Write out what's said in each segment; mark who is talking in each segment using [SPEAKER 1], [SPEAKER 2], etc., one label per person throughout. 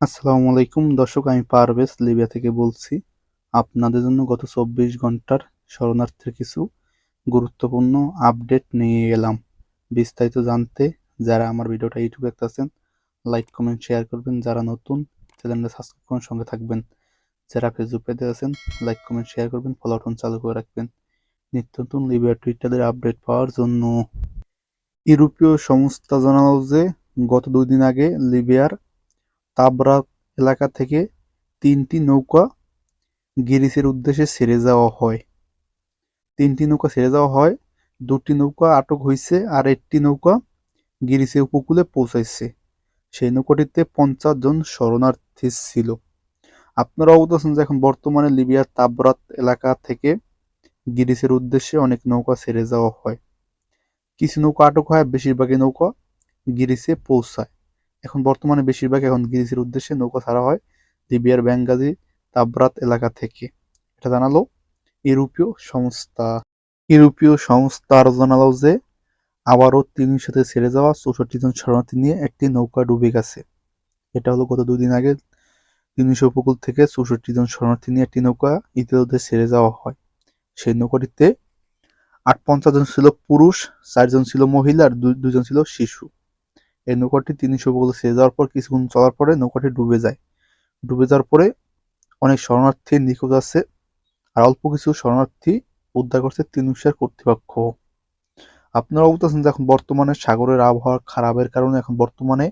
[SPEAKER 1] আসসালামু আলাইকুম। দর্শক, আমি পারভেজ লিবিয়া থেকে বলছি, আপনাদের জন্য গত চব্বিশ ঘণ্টার শরণার্থীর কিছু গুরুত্বপূর্ণ আপডেট নিয়ে এলাম। বিস্তারিত জানতে যারা আমার ভিডিওটা ইউটিউবে দেখতেছেন, লাইক, কমেন্ট, শেয়ার করবেন। যারা নতুন, চ্যানেলটা সাবস্ক্রাইব করার সঙ্গে থাকবেন। যারা ফেসবুক ফেসবুকে আছেন, লাইক, কমেন্ট, শেয়ার করবেন, ফলো বাটন চালু করে রাখবেন। নিত্য নতুন লিবিয়া টুইটারের আপডেট পাওয়ার জন্য। ইউরোপীয় সংস্থা জানালো যে, গত দুই দিন আগে লিবিয়ার তাবরাক এলাকা থেকে তিনটি নৌকা গিরিসের উদ্দেশ্যে ছেড়ে যাওয়া হয়। তিনটি নৌকা ছেড়ে যাওয়া হয়, দুটি নৌকা আটক হয়েছে আর একটি নৌকা গিরিসে উপকূলে পৌঁছাইছে। সেই নৌকাটিতে পঞ্চাশ জন শরণার্থী ছিল। আপনারা অবগত আছেন যে এখন বর্তমানে লিবিয়ার তাবরাত এলাকা থেকে গিরিসের উদ্দেশ্যে অনেক নৌকা ছেড়ে যাওয়া হয়। কিছু নৌকা আটক হয়, বেশিরভাগই নৌকা গিরিসে পৌঁছায়। এখন বর্তমানে বেশিরভাগ এখন গিরিসের উদ্দেশ্যে নৌকা ছাড়া হয় লিবিয়ার ব্যাঙ্গাজি তাবরাত এলাকা থেকে। এটা জানালো ইউরোপীয় সংস্থা। ইউরোপীয় সংস্থা আরও জানালো যে, আবারও তিনের সাথে ছেড়ে যাওয়া চৌষট্টি জন শরণার্থী নিয়ে একটি নৌকা ডুবে গেছে। এটা হলো গত দুদিন আগে তিনশো উপকূল থেকে চৌষট্টি জন শরণার্থী নিয়ে একটি নৌকা ইতিমধ্যে ছেড়ে যাওয়া হয়। সেই নৌকাটিতে আট পঞ্চাশ জন ছিল পুরুষ, চারজন ছিল মহিলা আর দুজন ছিল শিশু। এই নৌকাটি তিনশো উপকূলে ছেড়ে যাওয়ার পর কিছুক্ষণ চলার পরে নৌকাটি ডুবে যায়। ডুবে যাওয়ার পরে অনেক শরণার্থী নিখোঁজ আছে আর অল্প কিছু শরণার্থী উদ্ধার করছে তিনুশিয়ার কর্তৃপক্ষ। আপনারা অবগত আছেন যে এখন বর্তমানে সাগরের আবহাওয়া খারাপের কারণে এখন বর্তমানে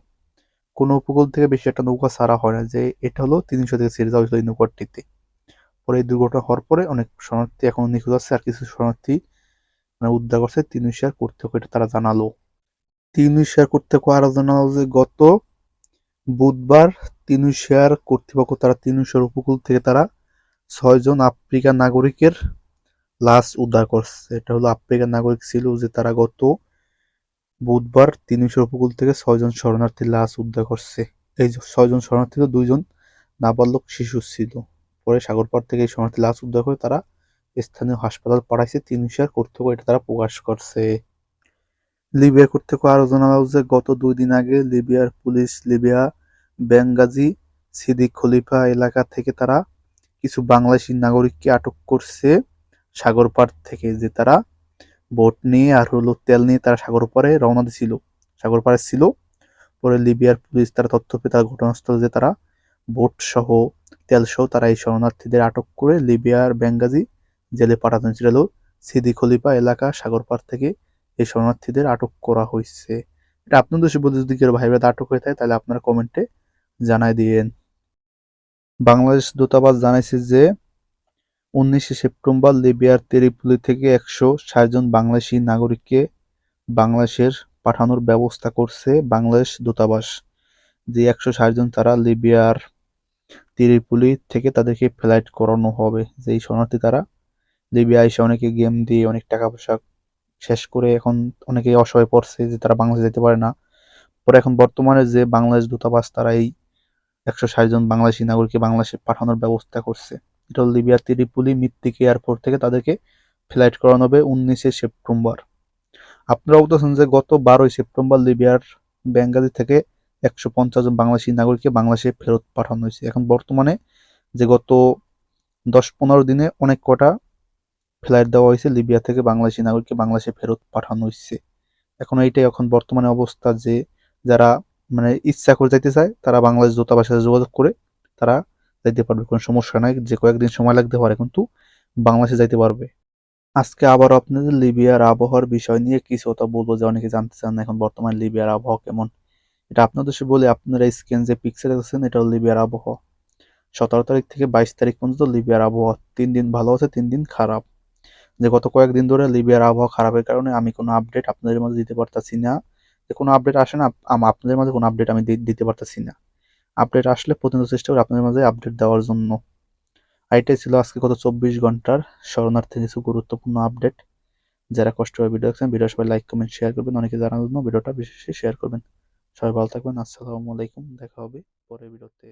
[SPEAKER 1] কোনো উপকূল থেকে বেশি একটা নৌকা ছাড়া হয় না, যে এটা হলো তিনশো থেকে ছেড়ে যাওয়া হয়েছিল এই নৌকাটিতে। পরে এই দুর্ঘটনা হওয়ার পরে অনেক শরণার্থী এখন নিখোঁজ আছে আর কিছু শরণার্থী মানে উদ্ধার করছে তিনুশিয়ার কর্তৃপক্ষ, এটা তারা জানালো। তিনুশিয়ার কর্তৃপক্ষ আরও জানালো যে, গত বুধবার তিনুশিয়ার কর্তৃপক্ষ, তারা তিনুশিয়ার উপকূল থেকে তারা ছয়জন আফ্রিকান নাগরিকের লাশ উদ্ধার করছে। এটা হলো আফ্রিকান নাগরিক ছিল যে, তারা গত বুধবার তিনুশিয়ার উপকূল থেকে ছয়জন শরণার্থীর লাশ উদ্ধার করছে। এই ছয়জন শরণার্থী দুইজন নাবালক শিশু ছিল। পরে সাগরপাড় থেকে এই শরণার্থী লাশ উদ্ধার করে তারা স্থানীয় হাসপাতাল পাঠাইছে। তিনুশিয়ার কর্তৃপক্ষ এটা তারা প্রকাশ করছে। লিবিয়া কর্তৃপক্ষ আরও জানালো যে, গত দুই দিন আগে লিবিয়ার পুলিশ লিবিয়া বেঙ্গাজি সিদিক খলিফা এলাকা থেকে তারা কিছু বাংলাদেশি নাগরিককে আটক করছে সাগর পাড় থেকে, যে তারা বোট নিয়ে আর হলো তেল নিয়ে তারা সাগর পাড়ে রওনা দিছিল সাগর পাড়ে ছিল। পরে লিবিয়ার পুলিশ তারা তথ্য পেয়ে তারা ঘটনাস্থলে যে তারা বোট সহ, তেল সহ তারা এই শরণার্থীদের আটক করে লিবিয়ার বেঙ্গাজি জেলে পাঠানো ছিল। সিদি খলিফা এলাকা সাগর পাড় থেকে এই শরণার্থীদের আটক করা হয়েছে এটা আপনাদের বলতে যদি কেউ ভাই আটক হয়ে থাকে, তাহলে আপনারা কমেন্টে জানাই দিয়েন। বাংলাদেশ দূতাবাস জানাইছে যে, উনিশে সেপ্টেম্বর লিবিয়ার তেরিপুলি থেকে একশো জন বাংলাদেশি নাগরিককে বাংলাদেশের পাঠানোর ব্যবস্থা করছে বাংলাদেশ দূতাবাস। যে একশো ষাট জন তারা লিবিয়ার তিরিপুলি থেকে তাদেরকে ফ্লাইট করানো হবে। যে এই শরণার্থী তারা লিবিয়া এসে অনেকে গেম দিয়ে, অনেক টাকা পয়সা শেষ করে এখন অনেকেই অসহায় পড়ছে যে তারা বাংলাদেশ যেতে পারে না। পরে এখন বর্তমানে যে বাংলাদেশ দূতাবাস তারা এই একশো ষাট জন বাংলাদেশি নাগরিককে বাংলাদেশে পাঠানোর ব্যবস্থা করছে। এটা লিবিয়ার তিরিপুলি মৃত্তিক এয়ারপোর্ট থেকে তাদেরকে ফ্লাইট করানো হবে উনিশে সেপ্টেম্বর। আপনারা বলতেছেন যে গত বারোই সেপ্টেম্বর লিবিয়ার বেঙ্গালি থেকে একশো পঞ্চাশ জন বাংলাদেশি নাগরিককে বাংলাদেশে ফেরত পাঠানো হয়েছে। এখন বর্তমানে যে গত দশ পনেরো দিনে অনেক কটা ফ্লাইট দেওয়া হয়েছে, লিবিয়া থেকে বাংলাদেশি নাগরিককে বাংলাদেশে ফেরত পাঠানো হয়েছে। এখন এইটাই এখন বর্তমানে অবস্থা যে যারা মানে ইচ্ছা করে যাইতে চায়, তারা বাংলাদেশ দূতাবাসের সাথে যোগাযোগ করে তারা যাইতে পারবে, কোনো সমস্যা নাই। যে কয়েকদিন সময় লাগতে পারে কিন্তু বাংলাদেশে যাইতে পারবে। আজকে আবার আপনাদের লিবিয়ার আবহাওয়ার বিষয় নিয়ে কিছু কথা বলব যে অনেকে জানতে চান এখন বর্তমানে লিবিয়ার আবহাওয়া কেমন। এটা আপনাদের সে বলে, আপনারা স্ক্রিন যে পিকচার দেখছেন এটা লিবিয়ার আবহাওয়া। সতেরো তারিখ থেকে বাইশ তারিখ পর্যন্ত লিবিয়ার আবহাওয়া তিন দিন ভালো আছে, তিন দিন খারাপ। যে গত কয়েকদিন ধরে লিবিয়ার আবহাওয়া খারাপের কারণে আমি কোনো আপডেট আপনাদের মাঝে দিতে পারতাছি না। যে কোনো আপডেট আসে না আপনাদের মাঝে কোনো আপডেট আমি দিতে পারতাছি না। আপডেট আসলে প্রতিনিয়ত চেষ্টা করি আপনাদের মাঝে আপডেট দেওয়ার জন্য। এটাই ছিল আজকে গত চব্বিশ ঘণ্টার শরণার্থী কিছু গুরুত্বপূর্ণ আপডেট যারা কষ্ট করে ভিডিও দেখছেন ভিডিও সবাই লাইক কমেন্ট শেয়ার করবেন। অনেকে জানার জন্য ভিডিওটা বিশেষ শেয়ার করবেন। সবাই ভালো থাকবেন। আসসালামু আলাইকুম। দেখা হবে পরের ভিডিওতে